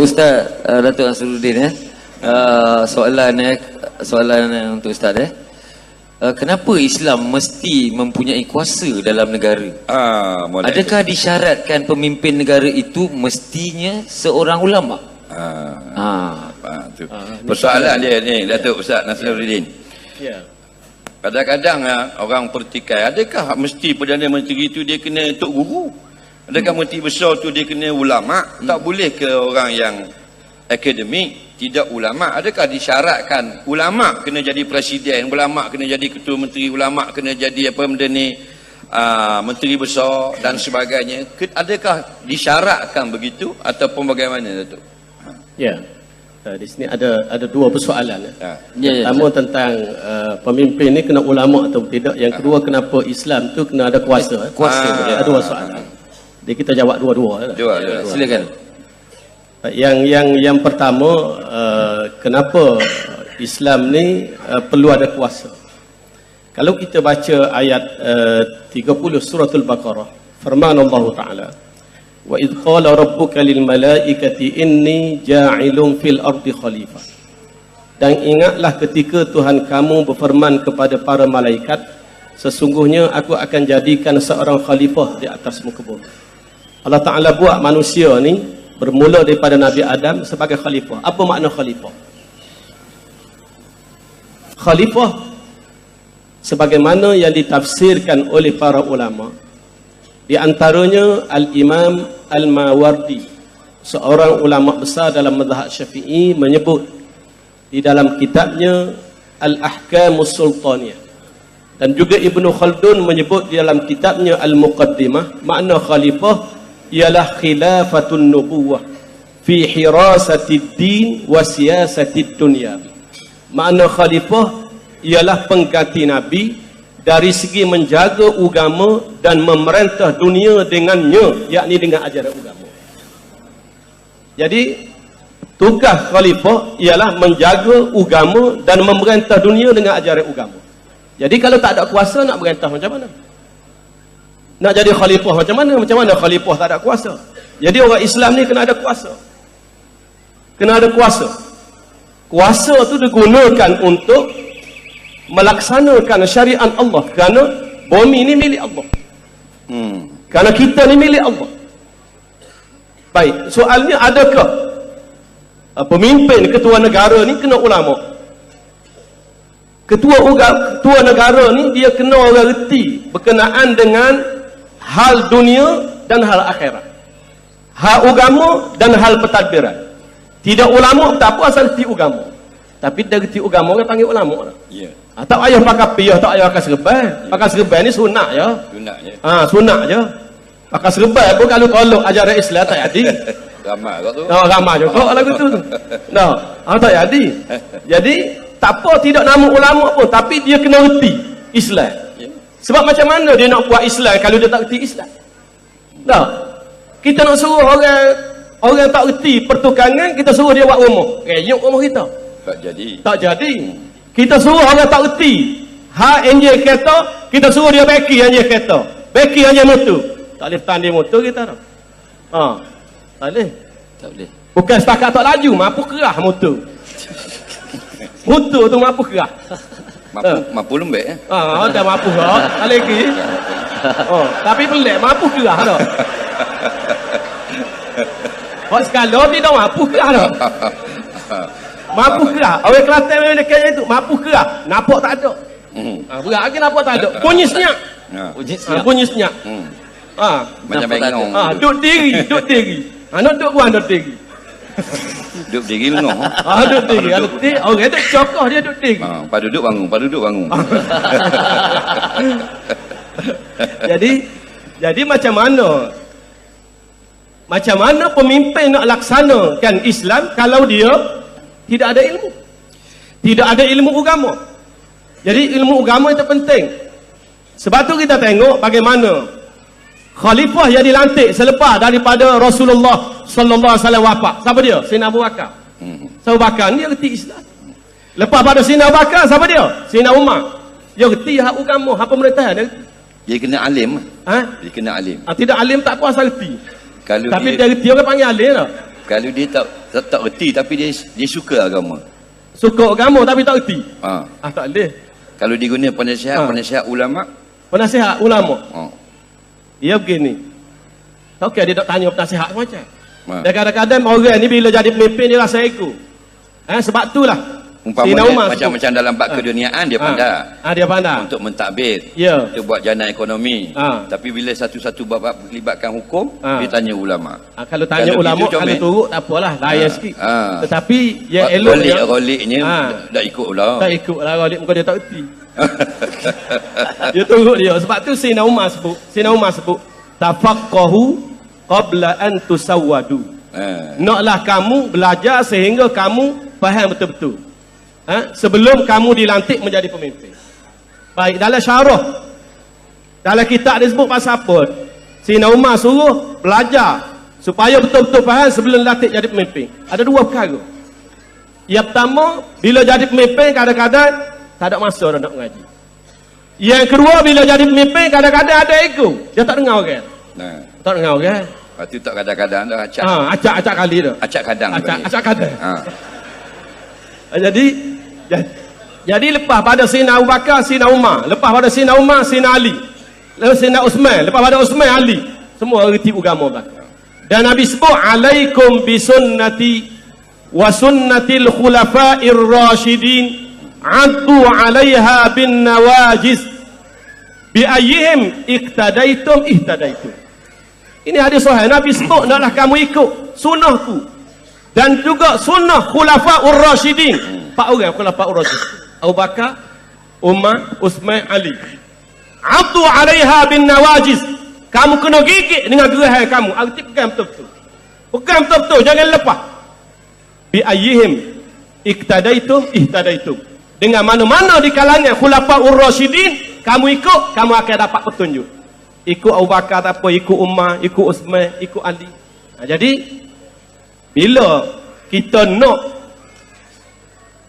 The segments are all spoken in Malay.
Ustaz uh, Datuk Nasruddin eh. Uh, soalan eh soalan eh, untuk ustaz eh. Uh, kenapa Islam mesti mempunyai kuasa dalam negara? Ah. Adakah disyaratkan pemimpin negara itu mestinya seorang ulama? Ah, Ha. ah, tu. Persoalan dia ni Datuk Ustaz Nasruddin. Ya. Kadang-kadang ah, orang pertikai, adakah mesti Perdana Menteri itu dia kena Tok Guru? Adakah Menteri Besar tu dia kena ulama? Tak boleh ke orang yang akademik, tidak ulama? Adakah disyaratkan ulama kena jadi presiden, ulama kena jadi ketua menteri, ulama kena jadi apa benda ni, ah, menteri besar dan sebagainya? Adakah disyaratkan begitu ataupun bagaimana Datuk? Ya. Uh, di sini ada ada dua persoalan. Ya. Ha. Ya, ya, Pertama tentang uh, pemimpin ni kena ulama atau tidak. Yang kedua kenapa Islam tu kena ada kuasa. eh? Kuasa. Jadi ada dua soalan. Jadi kita jawab dua-dua. eh. Dua, dua. Silakan. Yang yang yang pertama uh, kenapa Islam ni uh, perlu ada kuasa. Kalau kita baca ayat uh, 30 suratul Baqarah, firman Allah Taala, "Wa id qala rabbuka lil malaikati inni ja'ilun fil ardi khalifah." Dan ingatlah ketika Tuhan kamu berfirman kepada para malaikat, sesungguhnya aku akan jadikan seorang khalifah di atas muka bumi. Allah Ta'ala buat manusia ni bermula daripada Nabi Adam sebagai khalifah. Apa makna khalifah? Khalifah sebagaimana yang ditafsirkan oleh para ulama di antaranya Al-Imam Al-Mawardi seorang ulama besar dalam mazhab Syafi'i menyebut di dalam kitabnya Al-Ahkamus Sultaniyah dan juga Ibnu Khaldun menyebut di dalam kitabnya Al-Muqaddimah makna khalifah ialah khilafatun nubuwah fi hirasatid din wa siyasatid dunya. Makna khalifah ialah pengganti nabi dari segi menjaga agama dan memerintah dunia dengannya yakni dengan ajaran agama. Jadi tugas khalifah ialah menjaga agama dan memerintah dunia dengan ajaran agama. Jadi kalau tak ada kuasa nak merintah macam mana nak jadi khalifah macam mana? Macam mana khalifah tak ada kuasa? Jadi orang Islam ni kena ada kuasa. Kena ada kuasa. Kuasa tu digunakan untuk melaksanakan syariat Allah. Kerana bumi ni milik Allah. Hmm. kerana kita ni milik Allah. Baik soalnya adakah uh, pemimpin ketua negara ni kena ulama? Ketua uga, ketua negara ni dia kena orang reti berkenaan dengan hal dunia dan hal akhirat hal agama dan hal pentadbiran tidak ulama tak apa asal reti agama tapi dia reti agama orang panggil ulama lah. Ya. Ha, tak payah pakai piyah, tak payah pakai serban. Pakai serban ni sunat je. Gunanya. Ha, sunat je. Pakai serban pun kalau tolak ajaran Islam tak jadi. Ramai kau tu. Oh, ramai juga lagu tu. Nah, ha, tak jadi. Jadi, tak apa tidak nama ulama pun. Tapi dia kena reti Islam. Sebab macam mana dia nak buat Islam kalau dia tak reti Islam? Nah, kita nak suruh orang orang tak reti pertukangan, kita suruh dia buat rumah. Renyuk rumah kita. Tak jadi. Tak jadi. Kita suruh orang tak reti. Ha enjin kereta, kita suruh dia beki enjin kereta. Beki enjin motor. Tak boleh tanding motor kita dah. Ha. Tak boleh. Tak boleh. Bukan setakat tak laju, mampu kerah motor. motor tu mampu kerah. Mampu, mampu lembek eh. Ha, dah mampu kerah. Tak lagi. Oh, tapi pelik mampu kerah dah. Hak sekala tidak mampu kerah dah. Mampu kerah. Orang Kelantan memang kaya itu. Mampu kerah. Nampak tak ada. Hmm. Ha, berat lagi nampak tak ada. Bunyi senyap. Ha. Senyap. bunyi senyap. Hmm. Ha. Macam bengong. Ha, duduk diri, duduk diri. Ha, nak duduk buang duduk diri. Duduk diri lengah. Ha, duduk diri. Ada diri. Orang ada cokoh dia duduk diri. Ha, pada duduk bangun, pada duduk bangun. jadi jadi macam mana macam mana pemimpin nak laksanakan Islam kalau dia tidak ada ilmu tidak ada ilmu agama jadi ilmu agama itu penting sebab tu kita tengok bagaimana khalifah yang dilantik selepas daripada Rasulullah sallallahu alaihi wasallam wafat siapa dia Sayyidina Abu Bakar Hmm. Abu Bakar dia reti Islam lepas pada Sayyidina Abu Bakar siapa dia Sayyidina Umar dia reti hak agama hak pemerintahan dia reti. Dia kena alim. ha? Dia kena alim. Ah, tidak alim tak apa asal reti Kalau tapi dia, dia reti orang panggil alim lah Kalau dia tak tak, tak reti tapi dia dia suka agama. Suka agama tapi tak erti. Ha. Ah tak boleh. Kalau diguna penasihat Ha. penasihat ulama. Penasihat ulama. Ha. Dia begini. Okey dia tak tanya penasihat macam. Ha. Dan kadang-kadang orang ni bila jadi pemimpin dia rasa ego. Eh sebab itulah Umpamanya macam-macam dalam bab Ha. keduniaan dia Ha. pandai. Ah dia pandai. Untuk mentadbir. Ya. Untuk buat jana ekonomi. Ha. Tapi bila satu-satu bab-bab melibatkan hukum, Ha. dia tanya ulama. Ah, kalau tanya Kalau ulama kalau turut tak apalah layan Ah, sikit. ah. Tetapi yang Ba- elok Rolik dia roliknya Ha. dah ikut lah. tak ikut lah Ghalib muka dia tak erti. dia turut dia sebab tu Sina Umar sebut, Sina Umar sebut tafaqqahu qabla an tusawwadu. Ha. Naklah kamu belajar sehingga kamu faham betul-betul. Ha? Sebelum kamu dilantik menjadi pemimpin. Baik, dalam syarah. Dalam kitab dia sebut pasal apa? Sina Umar suruh belajar supaya betul-betul faham sebelum dilantik jadi pemimpin. Ada dua perkara. Yang pertama, bila jadi pemimpin kadang-kadang tak ada masa dah nak mengaji. Yang kedua, bila jadi pemimpin kadang-kadang ada ego. Dia tak dengar orang. Nah. Tak dengar orang. Lepas tu tak kadang-kadang dah acak. Ha, acak-acak kali tu. Acak kadang. Acak, bagi. acak kadang. Ha. Ah, Jadi jadi, lepas pada Sina Abu Bakar, Sina Umar. Lepas pada Sina Umar, Sina Ali. Lepas Sina Usman. Lepas pada Usman, Ali. Semua reti agama belakang. Dan Nabi sebut, Alaikum bisunnati wa sunnatil khulafa'ir rasyidin addu alaiha bin nawajiz bi ayyihim iktadaitum ihtadaitum. Ini hadis sahih. Nabi sebut, naklah kamu ikut sunnahku. Dan juga sunnah khulafaur rasyidin. Empat orang khulafaur rasyidin Abu Bakar Umar Uthman Ali. Abdu alaiha bin nawajiz kamu kena gigit dengan gerah kamu. Arti pegang betul-betul. Pegang betul-betul jangan lepas. Bi ayyihim iktadaitum ihtadaitum. Dengan mana-mana di kalangan khulafaur rasyidin kamu ikut kamu akan dapat petunjuk. Ikut Abu Bakar tak apa ikut Umar ikut Uthman ikut Ali. Ha, jadi bila kita nak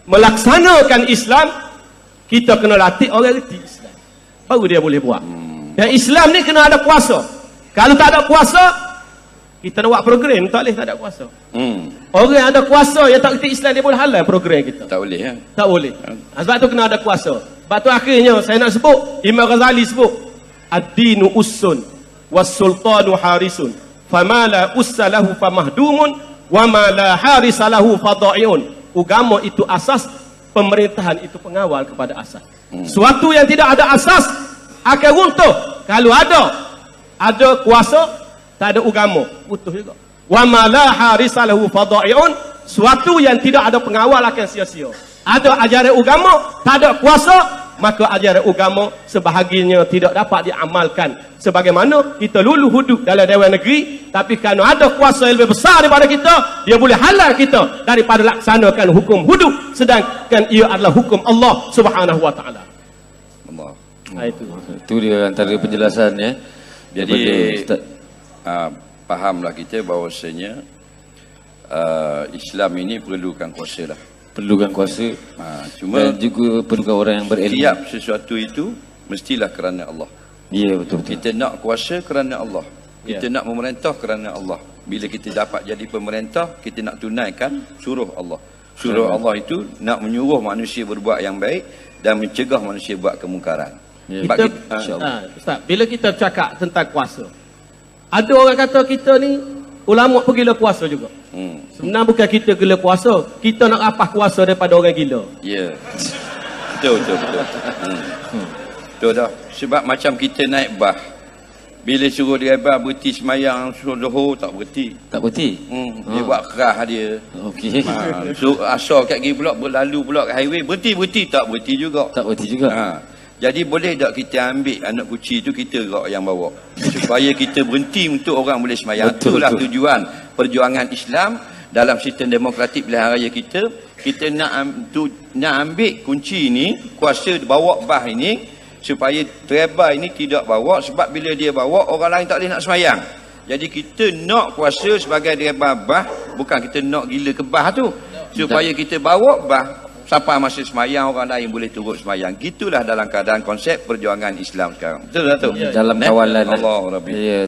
melaksanakan Islam kita kena latih orang reti Islam. Baru dia boleh buat. Dan Islam ni kena ada kuasa. Kalau tak ada kuasa kita nak buat program tak boleh tak ada kuasa. Hmm. orang yang ada kuasa yang tak reti Islam dia boleh halal program kita. Tak boleh ya. tak boleh. Ha, sebab tu kena ada kuasa sebab tu akhirnya saya nak sebut Imam Ghazali sebut ad-dinu ussun was-sultanu harisun fama la ussa lahu famahdumun wa ma la harisa lahu fadaiun agama itu asas pemerintahan itu pengawal kepada asas. Suatu yang tidak ada asas akan runtuh. Kalau ada ada kuasa tak ada agama runtuh juga. Wa ma la harisa lahu fadaiun suatu yang tidak ada pengawal akan sia-sia. Ada ajaran agama tak ada kuasa maka ajaran agama sebahagiannya tidak dapat diamalkan sebagaimana kita lulu hudud dalam dewan negeri tapi kerana ada kuasa yang lebih besar daripada kita dia boleh halal kita daripada laksanakan hukum hudud sedangkan ia adalah hukum Allah subhanahu wa ta'ala Allah. ha, itu Itu dia antara penjelasan ya. Jadi Daripada Ustaz. uh, fahamlah kita bahawasanya uh, Islam ini perlukan kuasa lah. Perlukan kuasa Ha, cuma dan juga perlukan orang yang berilmu. setiap sesuatu itu mestilah kerana Allah. Ya betul betul. Kita nak kuasa kerana Allah. Kita Ya. nak memerintah kerana Allah. Bila kita dapat jadi pemerintah, kita nak tunaikan suruh Allah. Suruh Allah itu nak menyuruh manusia berbuat yang baik dan mencegah manusia buat kemungkaran. Ya. Sebab kita, kita, ha, Ustaz, bila kita cakap tentang kuasa ada orang kata kita ni ulama pun gila kuasa juga hmm, sebenarnya bukan kita gila kuasa kita nak rapah kuasa daripada orang gila ya. Betul, betul, betul. Hmm. Betul dah. Sebab macam kita naik bah. Bila suruh dia bah berhenti semayang, suruh dohor, tak berhenti. Tak berhenti. Hmm, dia Ha. buat kerah dia. Okey. Ha, so asal kat gigi pula berlalu pula kat highway berhenti berhenti tak berhenti juga. Tak berhenti juga. Ha. Jadi boleh tak kita ambil anak kucing tu kita gerak yang bawa supaya kita berhenti untuk orang boleh semayang. Betul, Itulah betul. tujuan perjuangan Islam dalam sistem demokratik pilihan raya kita. Kita nak tu, nak ambil kunci ni, kuasa bawa bah ini supaya driver ini tidak bawa sebab bila dia bawa orang lain tak boleh nak semayang. Jadi kita nak kuasa sebagai driver bah bukan kita nak gila ke bah tu supaya kita bawa bah sampai masa semayang orang lain boleh turut semayang. Gitulah dalam keadaan konsep perjuangan Islam sekarang. Betul tak tu? Ya, Dalam Eh? kawalan. Allah Rabbi. Ya.